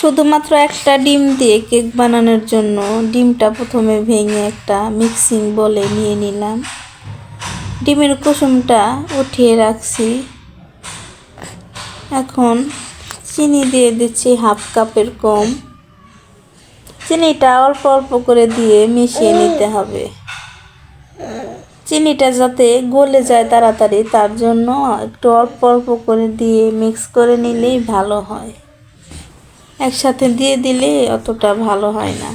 শুধুমাত্র একটা ডিম দিয়ে কেক বানানোর জন্য ডিমটা প্রথমে ভেঙে একটা মিক্সিং বলে নিয়ে নিলাম। ডিমের কুসুমটা উঠিয়ে রাখছি। এখন চিনি দিয়ে দিচ্ছি হাফ কাপের কম। চিনিটা অল্প অল্প করে দিয়ে মিশিয়ে নিতে হবে। চিনিটা যাতে গলে যায় তাড়াতাড়ি, তার জন্য একটু অল্প অল্প করে দিয়ে মিক্স করে নিলেই ভালো হয়। একসাথে দিয়ে দিলে অতটা ভালো হয় না।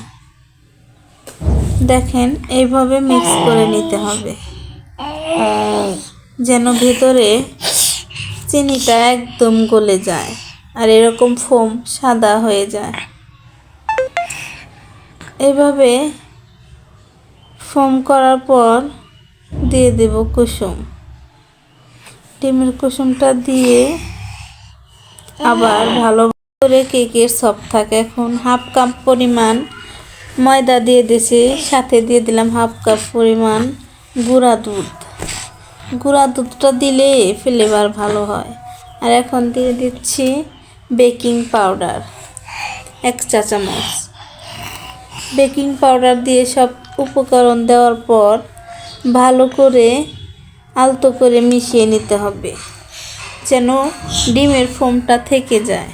দেখেন, এইভাবে মিক্স করে নিতে হবে। যেন ভেতরে চিনিটা একদম গলে যায় আর এরকম ফোম সাদা হয়ে যায়। এইভাবে ফোম করার পর দিয়ে দেব কুসুম। ডিমের কুসুমটা দিয়ে আবার ভালো করে কেকের সব থাকে। এখন হাফ কাপ পরিমাণ ময়দা দিয়ে দিয়েছি, সাথে দিয়ে দিলাম হাফ কাপ পরিমাণ গুঁড়া দুধ। গুঁড়া দুধটা দিলে ফ্লেভার ভালো হয়। আর এখন দিয়ে দিচ্ছি বেকিং পাউডার এক চা চামচ। বেকিং পাউডার দিয়ে সব উপকরণ দেওয়ার পর ভালো করে আলতো করে মিশিয়ে নিতে হবে, যেন ডিমের ফোমটা থেকে যায়।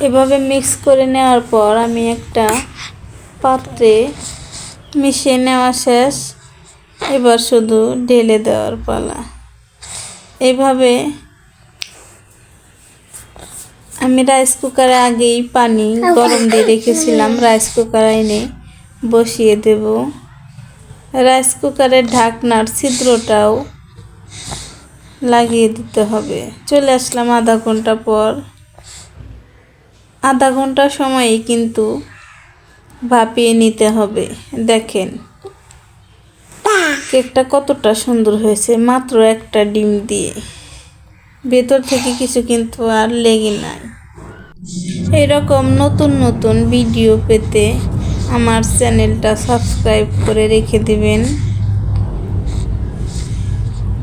এভাবে মিক্স করে নেওয়ার পর আমি একটা পাত্রে মিশিয়ে নেওয়া শেষ। এবার শুধু ঢেলে দেওয়ার পালা। এভাবে আমি রাইস কুকারে আগেই পানি গরম দিয়ে রেখেছিলাম। রাইস কুকার এনে বসিয়ে দেব। রাইস কুকারের ঢাকনার ছিদ্রটাও লাগিয়ে দিতে হবে। চলে আসলাম আধা ঘণ্টা পর। আধা ঘণ্টা সময়ই কিন্তু ভাপিয়ে নিতে হবে। দেখেন। কেকটা কতটা সুন্দর হয়েছে, মাত্র একটা ডিম দিয়ে। ভেতর থেকে কিছু কিন্তু আর লেগে নাই। এরকম নতুন নতুন ভিডিও পেতে আমার চ্যানেলটা সাবস্ক্রাইব করে রেখে দিবেন।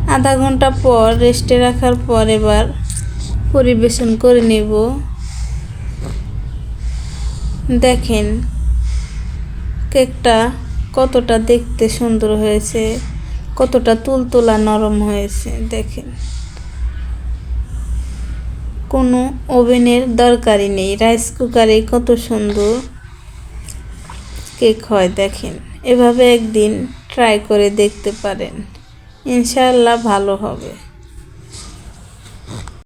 আধা ঘণ্টা পর রেস্টে রাখার পর এবার পরিবেশন করে নেব। দেখেন, কেকটা কতটা দেখতে সুন্দর হয়েছে, কতটা তুলতুলা নরম হয়েছে, দেখেন। কোনো ওভেনের দরকারই নেই, রাইস কুকারে কত সুন্দর কেক হয়, দেখেন। এভাবে একদিন ট্রাই করে দেখতে পারেন, ইনশাআল্লাহ ভালো হবে।